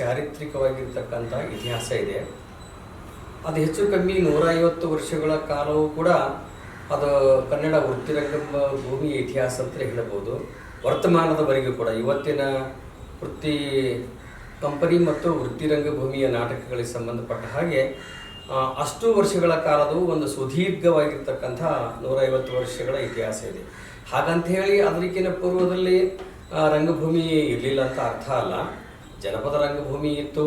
ಚಾರಿತ್ರಿಕವಾಗಿರ್ತಕ್ಕಂಥ ಇತಿಹಾಸ ಇದೆ. ಅದು ಹೆಚ್ಚು ಕಮ್ಮಿ ನೂರೈವತ್ತು ವರ್ಷಗಳ ಕಾಲವೂ ಕೂಡ ಅದು ಕನ್ನಡ ವೃತ್ತಿರಂಗ ಭೂಮಿಯ ಇತಿಹಾಸ ಅಂತಲೇ ಹೇಳಬಹುದು. ವರ್ತಮಾನದವರೆಗೂ ಕೂಡ ಇವತ್ತಿನ ವೃತ್ತಿ ಕಂಪನಿ ಮತ್ತು ವೃತ್ತಿರಂಗ ಭೂಮಿಯ ನಾಟಕಗಳಿಗೆ ಸಂಬಂಧಪಟ್ಟ ಹಾಗೆ ಅಷ್ಟು ವರ್ಷಗಳ ಕಾಲದವು ಒಂದು ಸುದೀರ್ಘವಾಗಿರ್ತಕ್ಕಂಥ ನೂರೈವತ್ತು ವರ್ಷಗಳ ಇತಿಹಾಸ ಇದೆ. ಹಾಗಂತ ಹೇಳಿ ಅದಕ್ಕಿಂತ ಪೂರ್ವದಲ್ಲಿ ರಂಗಭೂಮಿ ಇರಲಿಲ್ಲ ಅಂತ ಅರ್ಥ ಅಲ್ಲ. ಜನಪದ ರಂಗಭೂಮಿ ಇತ್ತು,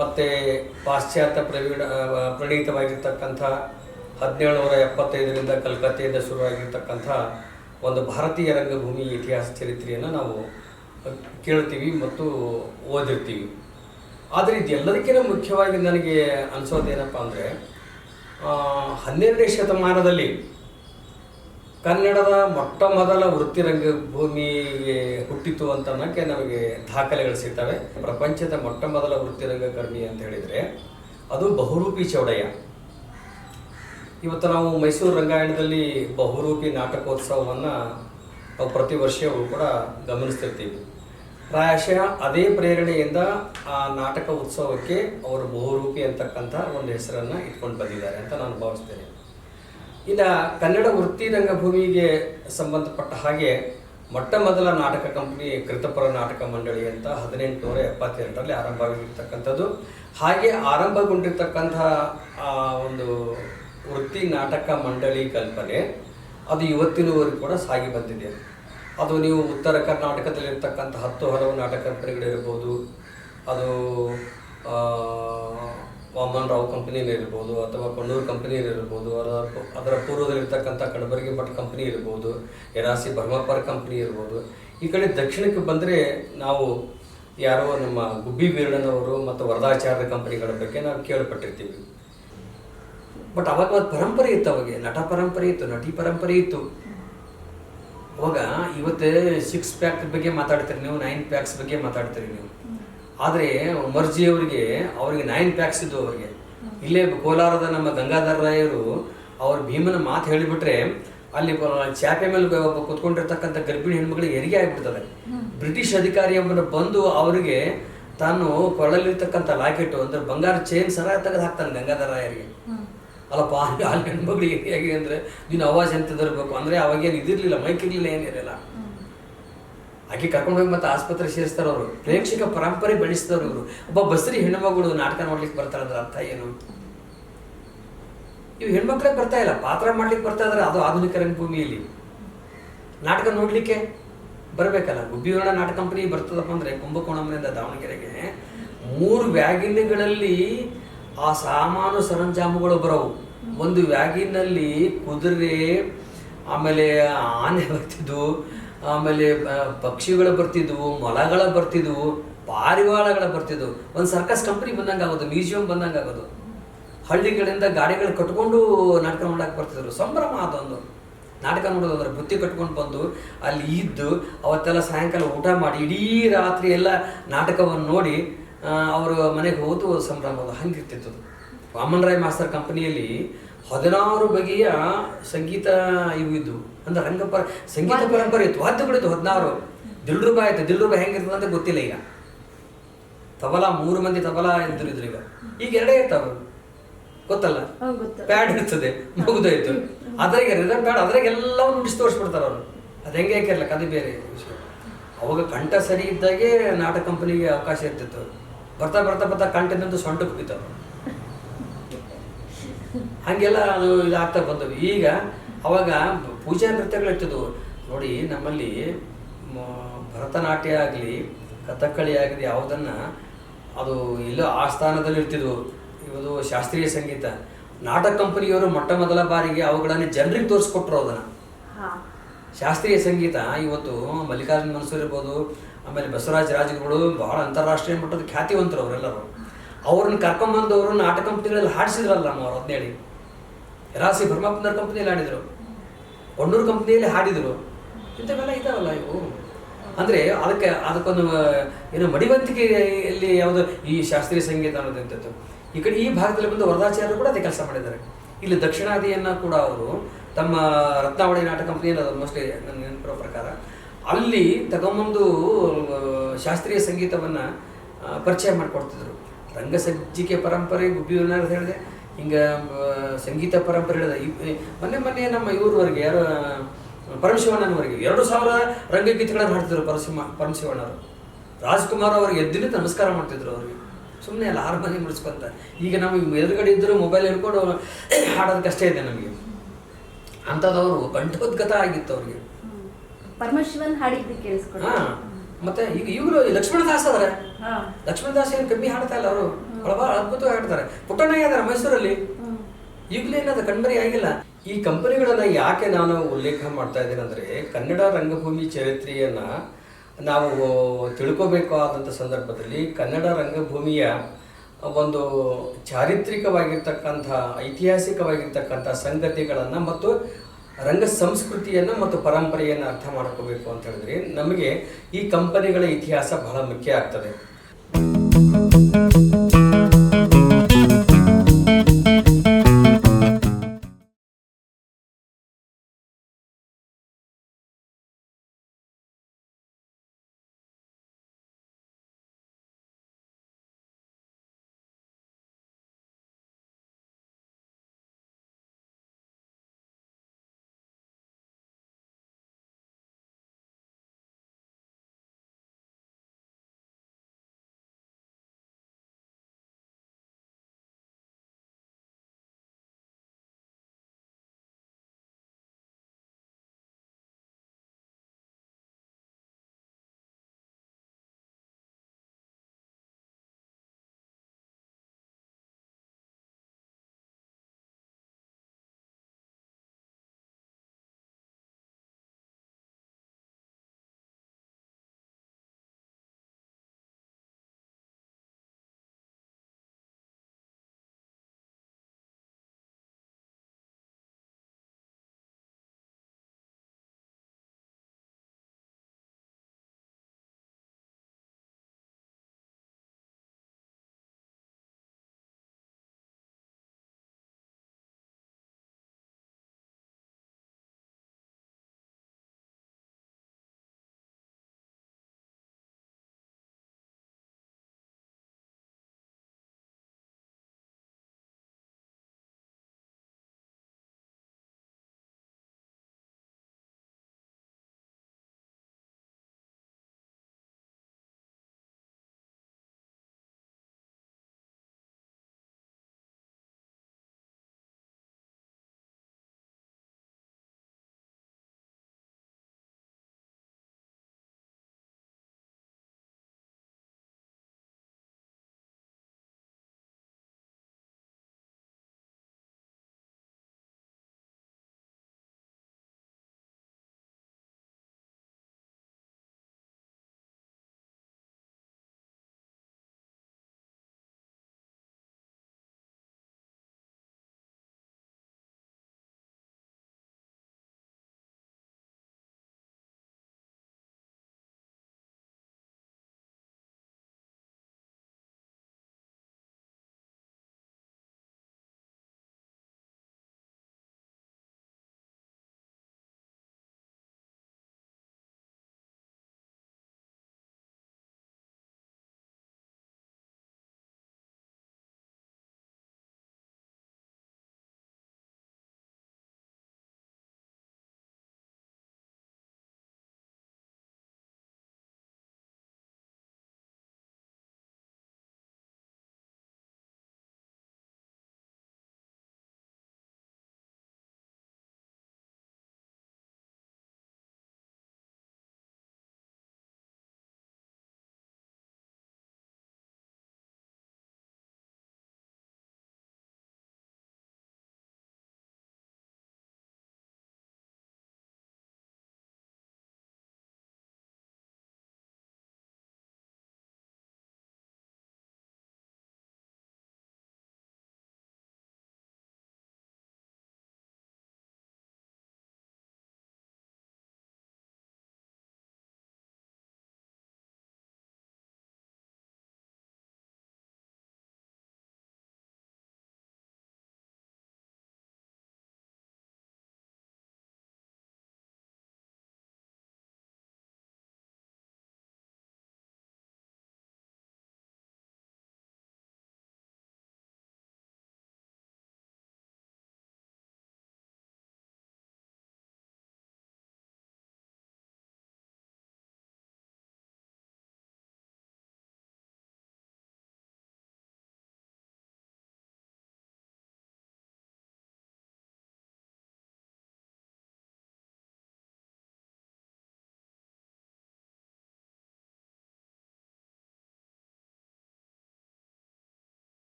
ಮತ್ತು ಪಾಶ್ಚಾತ್ಯ ಪ್ರವೀಣ ಪ್ರಣೀತವಾಗಿರ್ತಕ್ಕಂಥ ಹದಿನೇಳು ನೂರ ಎಪ್ಪತ್ತೈದರಿಂದ ಕಲ್ಕತ್ತೆಯಿಂದ ಶುರುವಾಗಿರ್ತಕ್ಕಂಥ ಒಂದು ಭಾರತೀಯ ರಂಗಭೂಮಿ ಇತಿಹಾಸ ಚರಿತ್ರೆಯನ್ನು ನಾವು ಕೇಳ್ತೀವಿ ಮತ್ತು ಓದಿರ್ತೀವಿ. ಆದರೆ ಇದೆಲ್ಲದಕ್ಕಿಂತ ಮುಖ್ಯವಾಗಿ ನನಗೆ ಅನಿಸೋದೇನಪ್ಪ ಅಂದರೆ ಹನ್ನೆರಡನೇ ಶತಮಾನದಲ್ಲಿ ಕನ್ನಡದ ಮೊಟ್ಟ ಮೊದಲ ವೃತ್ತಿರಂಗ ಭೂಮಿಗೆ ಹುಟ್ಟಿತು ಅಂತ ಅನ್ನೋಕ್ಕೆ ನಮಗೆ ದಾಖಲೆಗಳು ಸಿಗ್ತವೆ. ಪ್ರಪಂಚದ ಮೊಟ್ಟ ಮೊದಲ ವೃತ್ತಿ ರಂಗಕರ್ಮಿ ಅಂತ ಹೇಳಿದರೆ ಅದು ಬಹುರೂಪಿ ಚೌಡಯ್ಯ. ಇವತ್ತು ನಾವು ಮೈಸೂರು ರಂಗಾಯಣದಲ್ಲಿ ಬಹುರೂಪಿ ನಾಟಕೋತ್ಸವವನ್ನು ನಾವು ಪ್ರತಿ ವರ್ಷವೂ ಕೂಡ ಗಮನಿಸ್ತಿರ್ತೀವಿ. ಪ್ರಾಯಶಃ ಅದೇ ಪ್ರೇರಣೆಯಿಂದ ಆ ನಾಟಕ ಉತ್ಸವಕ್ಕೆ ಅವರು ಬಹುರೂಪಿ ಅಂತಕ್ಕಂಥ ಒಂದು ಹೆಸರನ್ನು ಇಟ್ಕೊಂಡು ಬಂದಿದ್ದಾರೆ ಅಂತ ನಾನು ಭಾವಿಸ್ತೇನೆ. ಇನ್ನು ಕನ್ನಡ ವೃತ್ತಿ ರಂಗಭೂಮಿಗೆ ಸಂಬಂಧಪಟ್ಟ ಹಾಗೆ ಮೊಟ್ಟ ಮೊದಲ ನಾಟಕ ಕಂಪನಿ ಕೃತಪರ ನಾಟಕ ಮಂಡಳಿ ಅಂತ ಹದಿನೆಂಟುನೂರ ಎಪ್ಪತ್ತೆರಡರಲ್ಲಿ ಆರಂಭವಾಗಿರ್ತಕ್ಕಂಥದ್ದು. ಹಾಗೆ ಆರಂಭಗೊಂಡಿರ್ತಕ್ಕಂಥ ಆ, ಒಂದು ವೃತ್ತಿ ನಾಟಕ ಮಂಡಳಿ ಕಲ್ಪನೆ ಅದು ಇವತ್ತಿನವರೆಗೂ ಕೂಡ ಸಾಗಿ ಬಂದಿದೆ. ಅದು ನೀವು ಉತ್ತರ ಕರ್ನಾಟಕದಲ್ಲಿರ್ತಕ್ಕಂಥ ಹತ್ತು ಹಲವು ನಾಟಕ ಕಂಪನಿಗಳಿರ್ಬೋದು ಅದು ವಾಮನ್ ರಾವ್ ಕಂಪನಿ ಇರ್ಬೋದು ಅಥವಾ ಕೊಣ್ಣೂರು ಕಂಪನಿ ಇರ್ಬೋದು, ಅದರ ಅದರ ಪೂರ್ವದಲ್ಲಿರ್ತಕ್ಕಂಥ ಕಡಬರಗಿ ಭಟ್ ಕಂಪನಿ ಇರ್ಬೋದು ಎರಾಸಿ ಬರ್ಮಾಪರ್ ಕಂಪನಿ ಇರ್ಬೋದು. ಈ ಕಡೆ ದಕ್ಷಿಣಕ್ಕೆ ಬಂದರೆ ನಾವು ಯಾರೋ ನಮ್ಮ ಗುಬ್ಬಿ ಬೀರಣ್ಣನವರು ಮತ್ತು ವರದಾಚಾರ್ಯ ಕಂಪನಿಗಳ ಬಗ್ಗೆ ನಾವು ಕೇಳ್ಪಟ್ಟಿರ್ತೀವಿ. ಬಟ್ ಅವಾಗ ಒಂದು ಪರಂಪರೆ ಇತ್ತು ಅವಾಗ. ನಟ ಪರಂಪರೆ ಇತ್ತು, ನಟಿ ಪರಂಪರೆ ಇತ್ತು. ಅವಾಗ ಇವತ್ತು ಸಿಕ್ಸ್ ಪ್ಯಾಕ್ ಬಗ್ಗೆ ಮಾತಾಡ್ತೀರಿ ನೀವು ನೈನ್ ಪ್ಯಾಕ್ಸ್ ಬಗ್ಗೆ ಮಾತಾಡ್ತೀರಿ ನೀವು. ಆದರೆ ಮರ್ಜಿ ಅವರಿಗೆ ನೈನ್ ಪ್ಯಾಕ್ಸ್ ಇದ್ದು ಅವರಿಗೆ. ಇಲ್ಲೇ ಕೋಲಾರದ ನಮ್ಮ ಗಂಗಾಧರ ರಾಯರು ಅವ್ರ ಭೀಮನ ಮಾತು ಹೇಳಿಬಿಟ್ರೆ, ಅಲ್ಲಿ ಚಾಪೆ ಮೇಲೆ ಒಬ್ಬ ಕುತ್ಕೊಂಡಿರ್ತಕ್ಕಂಥ ಗರ್ಭಿಣಿ ಹೆಣ್ಮಗಳಿಗೆ ಹೆರಿಗೆ ಆಗಿಬಿಡ್ತದೆ. ಬ್ರಿಟಿಷ್ ಅಧಿಕಾರಿಯೊಬ್ಬನ ಬಂದು ಅವರಿಗೆ ತಾನು ಕೊರಳಲ್ಲಿರ್ತಕ್ಕಂಥ ಲಾಕೆಟ್ ಅಂದ್ರೆ ಬಂಗಾರ ಚೈನ್ ಸರ ತೆಗೆದು ಹಾಕ್ತಾನೆ ಗಂಗಾಧರ ರಾಯರಿಗೆ. ಅಲ್ಲಪ್ಪ, ಅಲ್ಲಿ ಹೆಣ್ಮಗಳಿಗೆ ಹೇಗೆ ಅಂದ್ರೆ ನೀನು ಅವಾಜ್ ಎಂತ ಇರಬೇಕು ಅಂದರೆ ಅವಾಗೇನು ಇದಿರಲಿಲ್ಲ, ಮೈಕ್ ಇರಲಿಲ್ಲ ಏನಿರಲಿಲ್ಲ. ಆಕೆ ಕರ್ಕೊಂಡು ಹೋಗಿ ಮತ್ತೆ ಆಸ್ಪತ್ರೆ ಸೇರಿಸ್ತಾರೆ ಅವರು. ಪ್ರೇಕ್ಷಕ ಪರಂಪರೆ ಬೆಳೆಸಿದವರು ಇವರು. ಒಬ್ಬ ಬಸ್ರಿ ಹೆಣ್ಮಗಳು ನಾಟಕ ನೋಡ್ಲಿಕ್ಕೆ ಬರ್ತಾರ ಅಂದ್ರೆ ಅರ್ಥ ಏನು? ಇವು ಹೆಣ್ಮಕ್ಳಿಗೆ ಬರ್ತಾ ಇಲ್ಲ. ಪಾತ್ರ ಮಾಡ್ಲಿಕ್ಕೆ ಬರ್ತಾ ಇದ್ರೆ. ಅದು ಆಧುನಿಕ ರಂಗಭೂಮಿಯಲ್ಲಿ. ನಾಟಕ ನೋಡ್ಲಿಕ್ಕೆ ಬರಬೇಕಲ್ಲ. ಗುಬ್ಬಿವರ್ಣ ನಾಟಕ ಕಂಪನಿ ಬರ್ತದಪ್ಪ ಅಂದ್ರೆ ಕುಂಭಕೋಣಂನಿಂದ ದಾವಣಗೆರೆಗೆ ಮೂರು ವ್ಯಾಗಿನ್ಗಳಲ್ಲಿ ಆ ಸಾಮಾನು ಸರಂಜಾಮುಗಳು ಬರವು. ಒಂದು ವ್ಯಾಗಿನಲ್ಲಿ ಕುದುರೆ, ಆಮೇಲೆ ಆನೆ ಬರ್ತಿದ್ವು. ಆಮೇಲೆ ಪಕ್ಷಿಗಳು ಬರ್ತಿದ್ವು, ಮೊಲಗಳ ಬರ್ತಿದ್ವು, ಪಾರಿವಾಳಗಳ ಬರ್ತಿದ್ವು. ಒಂದು ಸರ್ಕಸ್ ಕಂಪ್ನಿ ಬಂದಂಗೆ ಆಗೋದು ಮ್ಯೂಸಿಯಂ ಬಂದಂಗೆ ಆಗೋದು. ಹಳ್ಳಿಗಳಿಂದ ಗಾಡಿಗಳು ಕಟ್ಕೊಂಡು ನಾಟಕ ಮಾಡಕ್ಕೆ ಬರ್ತಿದ್ರು. ಸಂಭ್ರಮ ಅದೊಂದು. ನಾಟಕ ನೋಡೋದು ಅಂದ್ರೆ ಬುತ್ತಿ ಕಟ್ಕೊಂಡು ಬಂದು ಅಲ್ಲಿ ಇದ್ದು ಅವತ್ತೆಲ್ಲ ಸಾಯಂಕಾಲ ಊಟ ಮಾಡಿ ಇಡೀ ರಾತ್ರಿ ಎಲ್ಲ ನಾಟಕವನ್ನು ನೋಡಿ ಅವರು ಮನೆಗೆ ಹೋದು ಸಂಭ್ರಮ ಅದು ಹಂಗಿರ್ತಿತ್ತು. ವಾಮನ್ ರಾಯ್ ಮಾಸ್ತರ್ ಕಂಪನಿಯಲ್ಲಿ ಹದಿನಾರು ಬಗೆಯ ಸಂಗೀತ ಇವು ಇದ್ವು. ಅಂದ್ರೆ ರಂಗಪರ ಸಂಗೀತ ಪರಂಪರೆ ಇತ್ತು. ವಾದ್ಯಗಳಿತ್ತು ಹದಿನಾರು. ದಿಲ್ರೂಪ ಆಯ್ತು. ದಿಲ್ರುಬಾ ಹೆಂಗಿರ್ತದೆ ಅಂತ ಗೊತ್ತಿಲ್ಲ ಈಗ. ತಬಲಾ ಮೂರು ಮಂದಿ ತಬಲಾ ಇದ್ರು ಇದ್ರು ಈಗ. ಈಗ ಎರಡೇ ಇರ್ತಾವ ಗೊತ್ತಲ್ಲ. ಪ್ಯಾಡ್ ಇರ್ತದೆ. ಮುಗಿದೋಯ್ತು. ಅದ್ರಾಗೆ ರಿಸರ್ವ್ ಪ್ಯಾಡ್ ಅದ್ರಾಗೆ ಎಲ್ಲವನ್ನು ಮುಗಿಸಿ ತೋರಿಸ್ಬಿಡ್ತಾರೆ ಅವರು. ಅದು ಹೆಂಗೆ ಹಾಕಿರ್ಲಕ್ಕ ಅದು ಬೇರೆ ವಿಷಯ. ಅವಾಗ ಕಂಠ ಸರಿ ಇದ್ದಾಗೆ ನಾಟಕ ಕಂಪನಿಗೆ ಅವಕಾಶ ಇರ್ತಿತ್ತು. ಬರ್ತಾ ಬರ್ತಾ ಬರ್ತಾ ಕಂಠದಿಂದ ಸೊಂಟ ಕುಗಿತಾವ ಹಂಗೆಲ್ಲ ಅದು ಇದಾಗ್ತಾ ಬಂದವು. ಈಗ ಅವಾಗ ಪೂಜಾ ನೃತ್ಯಗಳು ಇರ್ತಿದ್ವು ನೋಡಿ ನಮ್ಮಲ್ಲಿ ಭರತನಾಟ್ಯ ಆಗಲಿ ಕಥಕ್ಕಳಿ ಆಗಲಿ ಯಾವುದನ್ನು ಅದು ಎಲ್ಲೋ ಆ ಸ್ಥಾನದಲ್ಲಿ ಇರ್ತಿದ್ವು. ಇವತ್ತು ಶಾಸ್ತ್ರೀಯ ಸಂಗೀತ. ನಾಟಕ ಕಂಪನಿಯವರು ಮೊಟ್ಟ ಮೊದಲ ಬಾರಿಗೆ ಅವುಗಳನ್ನು ಜನರಿಗೆ ತೋರಿಸ್ಕೊಟ್ರು ಅದನ್ನು. ಶಾಸ್ತ್ರೀಯ ಸಂಗೀತ ಇವತ್ತು ಮಲ್ಲಿಕಾರ್ಜುನ ಮನ್ಸೂರ್ ಇರ್ಬೋದು ಆಮೇಲೆ ಬಸವರಾಜ್ ರಾಜಗುರುಗಳು ಬಹಳ ಅಂತಾರಾಷ್ಟ್ರೀಯ ಮಟ್ಟದ ಖ್ಯಾತಿವಂತರು ಅವರೆಲ್ಲರೂ. ಅವ್ರನ್ನ ಕರ್ಕೊಂಬಂದು ಅವರು ನಾಟಕ ಕಂಪನಿಗಳಲ್ಲಿ ಹಾಡಿಸಿದ್ರಲ್ಲ ನಮ್ಮವ್ರು ಅದನ್ನೇಳಿ ಹದಿನೇಳಿ ರಾಸಿ ಬ್ರಹ್ಮಪ್ಪನವ್ರ ಕಂಪನಿಯಲ್ಲಿ ಹಾಡಿದರು. ಒಣ್ಣೂರು ಕಂಪನಿಯಲ್ಲಿ ಹಾಡಿದರು. ಇಂಥವೆಲ್ಲ ಇದಾವಲ್ಲ ಇವು? ಅಂದರೆ ಅದಕ್ಕೆ ಅದಕ್ಕೊಂದು ಏನು ಮಡಿವಂತಿಕೆಯಲ್ಲಿ ಯಾವುದು ಈ ಶಾಸ್ತ್ರೀಯ ಸಂಗೀತ ಅನ್ನೋದಂಥದ್ದು ಈ ಕಡೆ ಈ ಭಾಗದಲ್ಲಿ ಬಂದು ವರದಾಚಾರ್ಯರು ಕೂಡ ಅದೇ ಕೆಲಸ ಮಾಡಿದ್ದಾರೆ. ಇಲ್ಲಿ ದಕ್ಷಿಣಾದಿಯನ್ನು ಕೂಡ ಅವರು ತಮ್ಮ ರತ್ನಾವಳಿ ನಾಟಕ ಕಂಪನಿಯಲ್ಲಿ ಅದು ಮೋಸ್ಟ್ಲಿ ನನ್ನ ನೆನಪಿರೋ ಪ್ರಕಾರ, ಅಲ್ಲಿ ತಗೊಂಬಂದು ಶಾಸ್ತ್ರೀಯ ಸಂಗೀತವನ್ನು ಪರಿಚಯ ಮಾಡಿಕೊಡ್ತಿದ್ರು. ರಂಗಸಜ್ಜಿಕೆ ಪರಂಪರೆ ಗುಬ್ಬಿ ಅಂತ ಹೇಳಿದೆ ಹಿಂಗೆ ಸಂಗೀತ ಪರಂಪರೆ ಮೊನ್ನೆ ಮೊನ್ನೆ ನಮ್ಮ ಇವ್ರವರೆಗೆ ಯಾರು ಪರಮಶಿವಣ್ಣನವರೆಗೆ ಎರಡು ಸಾವಿರ ರಂಗಗೀತೆಗಳನ್ನು ಹಾಡ್ತಿದ್ರು ಪರಶಿವ ಪರಮಶಿವಣ್ಣವರು. ರಾಜ್ಕುಮಾರ್ ಅವ್ರಿಗೆ ಎದ್ದಿನ ನಮಸ್ಕಾರ ಮಾಡ್ತಿದ್ರು ಅವ್ರಿಗೆ. ಸುಮ್ಮನೆ ಅಲ್ಲ ಮನೆ ಮುಡಿಸ್ಕೊಂತ ಈಗ ನಾವು ಎದುರುಗಡೆ ಇದ್ದರೂ ಮೊಬೈಲ್ ಹಿಡ್ಕೊಂಡು ಹಾಡೋದು ಕಷ್ಟ ಇದೆ ನಮಗೆ. ಅಂಥದ್ದವರು ಕಂಠೋದ್ಗತ ಆಗಿತ್ತು ಅವ್ರಿಗೆ. ಪರಮಶಿವನ್ ಹಾಡಿದ್ದು ಕೇಳಿಸ್ಕೊಡಿ. ಮತ್ತೆ ಈಗ ಇವರು ಲಕ್ಷ್ಮಣದಾಸ್ ಅದಾರೆ ಲಕ್ಷ್ಮಣದಾಸ್ ಏನು ಕಮ್ಮಿ ಹಾಡ್ತಾ ಇಲ್ಲ ಅವರು. ಬಹಳ ಅದ್ಭುತವಾಗಿ ಹಾಡ್ತಾರೆ. ಪುಟ್ಟಣ್ಣಯ್ಯ ಇದಾರೆ ಮೈಸೂರಲ್ಲಿ. ಈಗಲೇ ಈಗಲೇನದು ಕಣ್ಮರಿ ಆಗಿಲ್ಲ. ಈ ಕಂಪನಿಗಳನ್ನ ಯಾಕೆ ನಾನು ಉಲ್ಲೇಖ ಮಾಡ್ತಾ ಇದ್ದೀನಿ ಅಂದ್ರೆ ಕನ್ನಡ ರಂಗಭೂಮಿ ಚರಿತ್ರೆಯನ್ನ ನಾವು ತಿಳ್ಕೋಬೇಕಾದಂಥ ಸಂದರ್ಭದಲ್ಲಿ ಕನ್ನಡ ರಂಗಭೂಮಿಯ ಒಂದು ಚಾರಿತ್ರಿಕವಾಗಿರ್ತಕ್ಕಂಥ ಐತಿಹಾಸಿಕವಾಗಿರ್ತಕ್ಕಂಥ ಸಂಗತಿಗಳನ್ನು ಮತ್ತು ರಂಗ ಸಂಸ್ಕೃತಿಯನ್ನು ಮತ್ತು ಪರಂಪರೆಯನ್ನು ಅರ್ಥ ಮಾಡ್ಕೋಬೇಕು ಅಂತ ಹೇಳಿದ್ರೆ ನಮಗೆ ಈ ಕಂಪನಿಗಳ ಇತಿಹಾಸ ಬಹಳ ಮುಖ್ಯ ಆಗ್ತದೆ.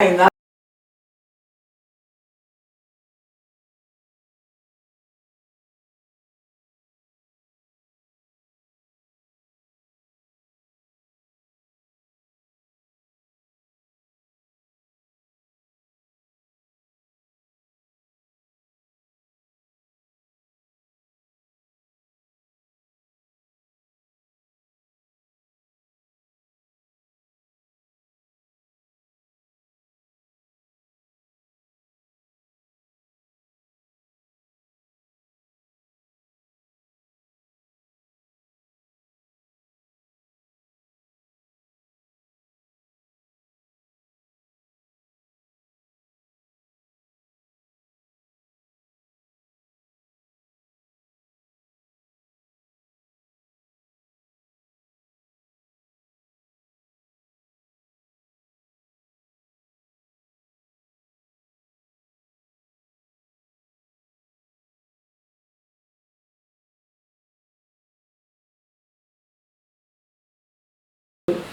ಇಂದ